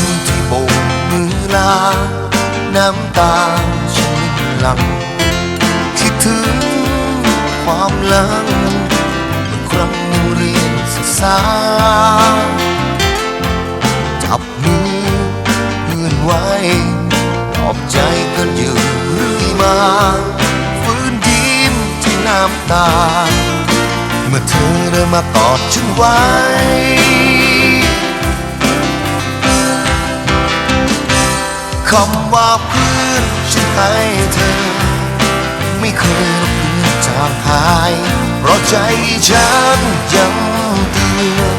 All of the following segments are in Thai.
ันที่โบกมือลา น้ำตาฉันหลังคิดถึงความหลังเมื่อครั้งเรียนศึกษา จับมือเพื่อนไว้ปอบใจกันอยู่เรื่อยมาฟื้นยิ้มที่น้ำตา เมื่อเธอเดินมาตอดฉันไว้ คำว่าเพื่อนฉันให้เธอ ไม่เคยลบเลือนจางหาย เพราะใจฉันยังเตือน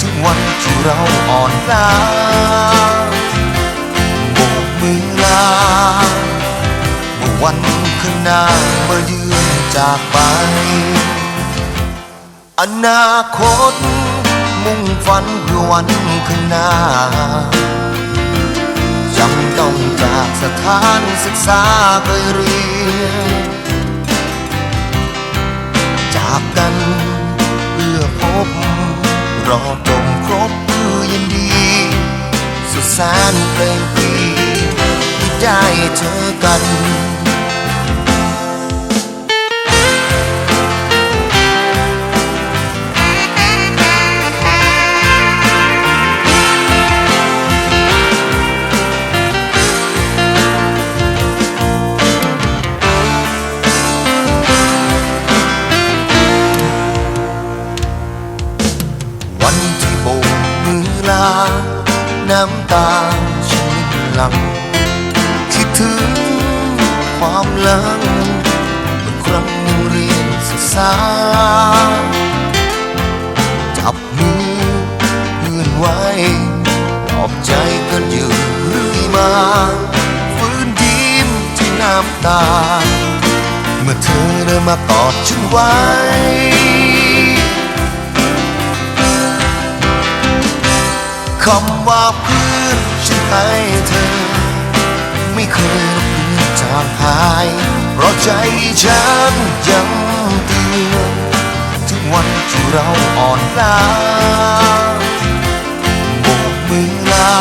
ถึงวันที่เราอ่อนล้าโบกมือลาเมื่อวันข้างหน้าเมื่อยืนจากไป อนาคตมุ่งฝันเพื่อวันข้างหน้า จากสถานศึกษาเคยเรียน จากกันเพื่อพบ รอจงครบเพื่อยินดี สุดแสนเพลงปีที่ได้เจอกัน น้ำตาฉันหลังคิดถึงความหลังเมื่อครั้งเรียนศึกษาจับมือเพื่อนไว้ปลอบใจกันอยู่เรื่อยมาฟื้นยิ้มที่น้ำตา เมื่อเธอเดินมากอดฉันไว้ คำว่าเพื่อนฉันให้เธอ ไม่เคยลบเลือนจางหาย เพราะใจฉันยังเตือนถึงวันที่เราอ่อนล้าโบกมือลา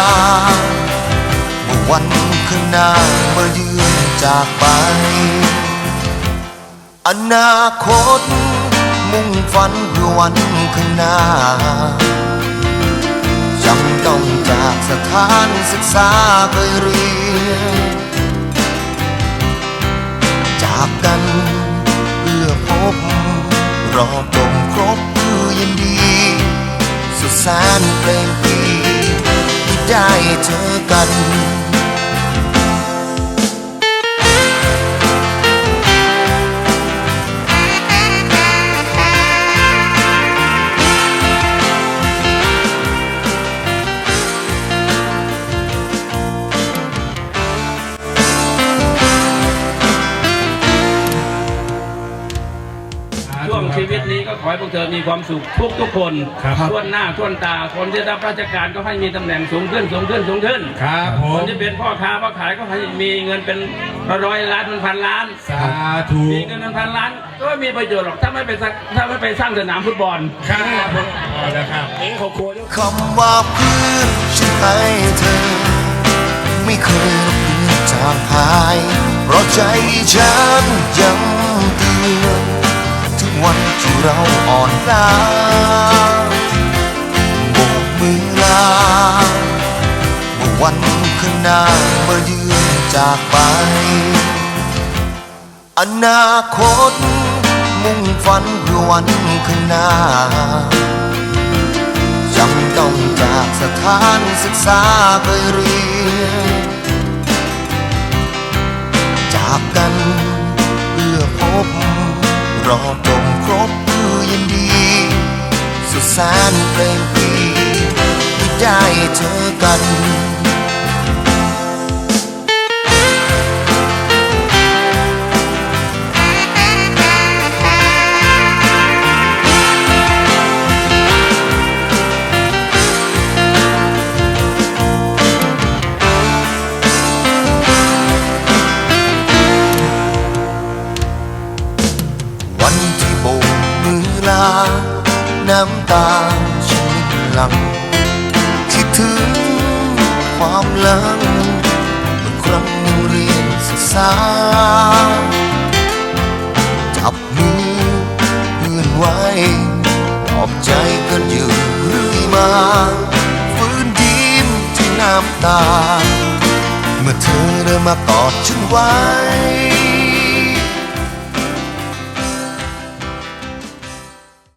เมื่อวันข้างหน้าเมื่อยืนจากไป อนาคตมุ่งฝันเพื่อวันข้างหน้า สถานศึกษาเคยเรียน จากกันเพื่อพบ รอจงครบคือยินดี สุดแสนเพลงปีที่ได้เจอกัน ช่วงชีวิตนี้ก็ขอให้พวกเธอมีความสุขทุกทุกๆคนครับทั่วหน้าทั่วตา คนที่รับราชการก็ให้มีตำแหน่งสูงขึ้นสูงขึ้นสูงขึ้นครับผคมนที่เป็นพ่อค้าพ่อขายก็ให้มีเงินเป็นร้อยล้านเป็นพันล้าน สาธุ มีเงินเป็นพันล้าน ก็ไม่มีประโยชน์หรอกถ้าไม่ไปสักถ้าไม่ไปสร้างสนามฟุตบอล ครับผมเอาละครับเองเขาโคตรคำว่าเพื่อนฉันให้เธอ ไม่เคยลบเลือนจางหาย เพราะใจฉันยังเตือนถึง วันที่เราอ่อนล้าโบกมือลาเมื่อวันข้างหน้าเมื่อยืนจากไป อนาคต มุ่งฝันเพื่อวันข้างหน้าจำต้องจากสถานศึกษาเคยเรียนจากกัน เจอกันวันที่โบกมือลา น้ำตาฉันหลัง ถึงความหลังเมื่อครั้งเรียนศึกษา จับมือไว้ปลอบใจกันอยู่เรื่อยมาฟื้นยิ้มที่น้ำตา เมื่อเธอเดินมากอดฉันไว้